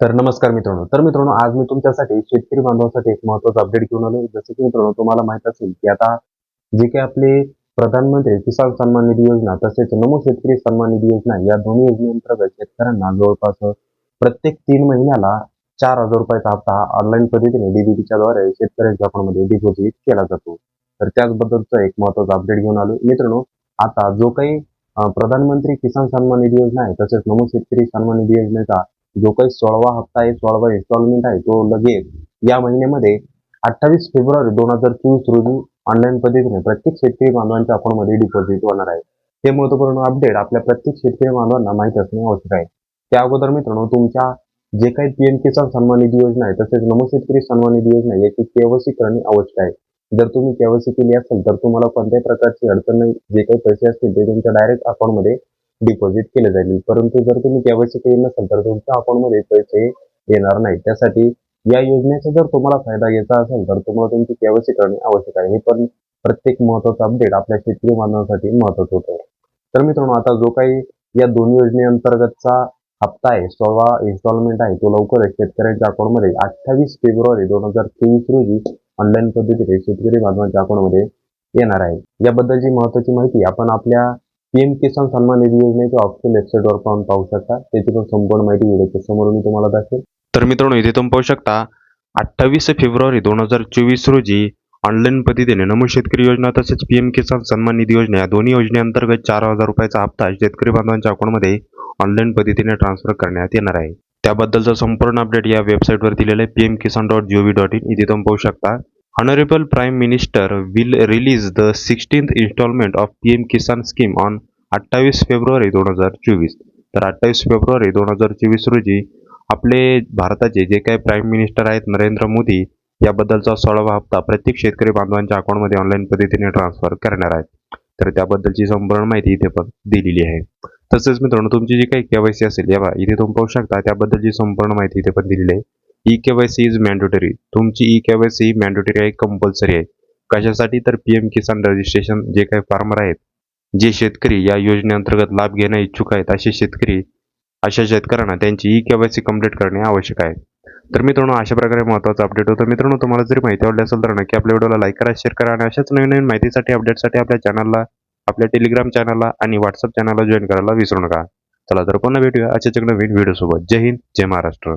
तर नमस्कार मित्रांनो. तर मित्रांनो आज मी तुमच्यासाठी शेतकरी बांधवांसाठी एक महत्त्वाचा अपडेट घेऊन आलो जसं की मित्रांनो तुम्हाला माहीत असेल की आता जे काही आपले प्रधानमंत्री किसान सन्मान निधी योजना तसेच नमो शेतकरी सन्मान निधी योजना या दोन्ही योजनेअंतर्गत शेतकऱ्यांना जवळपास प्रत्येक तीन महिन्याला चार हजार रुपयाचा हप्ता ऑनलाईन पद्धतीने डीबीटीच्या द्वारे शेतकऱ्यांच्या अकाउंटमध्ये डिपॉझिट केला जातो. तर त्याचबद्दलचं एक महत्त्वाचा अपडेट घेऊन आलो मित्रांनो आता जो काही प्रधानमंत्री किसान सन्मान निधी योजना आहे तसेच नमो शेतकरी सन्मान निधी योजनेचा जो काही सोळावा हप्ता आहे सोळावा इन्स्टॉलमेंट आहे तो लगेच या महिन्यामध्ये अठ्ठावीस फेब्रुवारी दोन हजार चोवीस रोजी ऑनलाईन पद्धतीने प्रत्येक शेतकरी बांधवांच्या अकाउंटमध्ये डिपॉझिट होणार आहे. हे महत्त्वपूर्ण अपडेट आपल्या प्रत्येक शेतकरी बांधवांना माहीत असणे आवश्यक आहे. त्या अगोदर मित्रांनो तुमच्या जे काही पीएम किसान सन्मान निधी योजना आहे तसेच नमो शेतकरी सन्मान निधी योजना आहे, याची केवायसी करणे आवश्यक आहे. जर तुम्ही केवायसी केली असेल तर तुम्हाला कोणत्याही प्रकारची अडचण नाही. जे काही पैसे असतील ते तुमच्या डायरेक्ट अकाउंटमध्ये डिपॉझिट केले जाईल. परंतु जर तुम्ही केवायसी केली नसेल तर तुमच्या अकाउंटमध्ये पैसे येणार नाही त्यासाठी या योजनेचा जर तुम्हाला फायदा घ्यायचा असेल तर तुम्हाला तुमची केवायसी करणे आवश्यक आहे. हे पण प्रत्येक महत्त्वाचा अपडेट आपल्या शेतकरी बांधवांसाठी महत्वाचं होतं. तर मित्रांनो आता जो काही या दोन योजनेअंतर्गतचा हप्ता आहे सोळा इन्स्टॉलमेंट आहे तो लवकरच शेतकऱ्यांच्या अकाउंटमध्ये अठ्ठावीस फेब्रुवारी दोन हजार तेवीस रोजी ऑनलाईन पद्धतीने शेतकरी बांधवांच्या अकाउंटमध्ये येणार आहे. याबद्दलची महत्वाची माहिती आपण आपल्या पीएम किसान सन्मान निधी योजनेच्या ऑप्शन वेबसाईटवर पाहून पाहू शकता. त्याची पण संपूर्ण माहिती व्हिडिओच्या समोर मी तुम्हाला दाखवेल. तर मित्रांनो इथे तुम्ही पाहू शकता अठ्ठावीस फेब्रुवारी दोन हजार चोवीस रोजी ऑनलाईन पद्धतीने नमो शेतकरी योजना तसेच पीएम किसान सन्मान निधी योजना या दोन्ही योजनेअंतर्गत चार हजार रुपयाचा हप्ता शेतकरी बांधवांच्या अकाउंटमध्ये ऑनलाईन पद्धतीने ट्रान्सफर करण्यात येणार आहे. त्याबद्दलचा संपूर्ण अपडेट या वेबसाईटवर दिलेला आहे PM Kisan dot G O V dot in इथे तुम्ही पाहू शकता Honorable Prime Minister will release the 16th installment of PM Kisan scheme on अठ्ठावीस फेब्रुवारी दोन हजार चोवीस. तर अठ्ठावीस फेब्रुवारी दोन हजार चोवीस रोजी आपले भारताचे जे काही प्राईम मिनिस्टर आहेत नरेंद्र मोदी याबद्दलचा सोळावा हप्ता प्रत्येक शेतकरी बांधवांच्या अकाउंटमध्ये ऑनलाईन पद्धतीने ट्रान्सफर करणार आहेत. तर त्याबद्दलची संपूर्ण माहिती इथे पण दिलेली आहे. तसेच मित्रांनो तुमची जी काही केवायसी असेल या बा इथे तुम्ही पाहू शकता त्याबद्दलची संपूर्ण माहिती इथे पण दिलेली आहे. ई केवायसी इज मॅन्डेटरी तुमची e K Y C mandatory आहे कंपल्सरी आहे. कशासाठी? तर पी एम किसान रजिस्ट्रेशन जे काही फार्मर आहेत जे शेतकरी या योजनेअंतर्गत लाभ घेण्या इच्छुक आहेत असे शेतकरी अशा शेतकऱ्यांना त्यांची e K Y C complete करणे आवश्यक आहे. तर मित्रांनो अशा प्रकारे महत्त्वाचा अपडेट होतं. मित्रांनो तुम्हाला जरी माहिती आवडली असेल तर नक्की आपल्या व्हिडिओला लाईक करा शेअर करा आणि अशाच नवीन नवीन माहितीसाठी अपडेटसाठी आपल्या चॅनलला आपल्या टेलिग्राम चॅनलला आणि व्हॉट्सअप चॅनलला जॉईन करायला विसरू नका. चला तर पुन्हा भेटूया अशाच एक नवीन व्हिडिओसोबत जय हिंद जय महाराष्ट्र.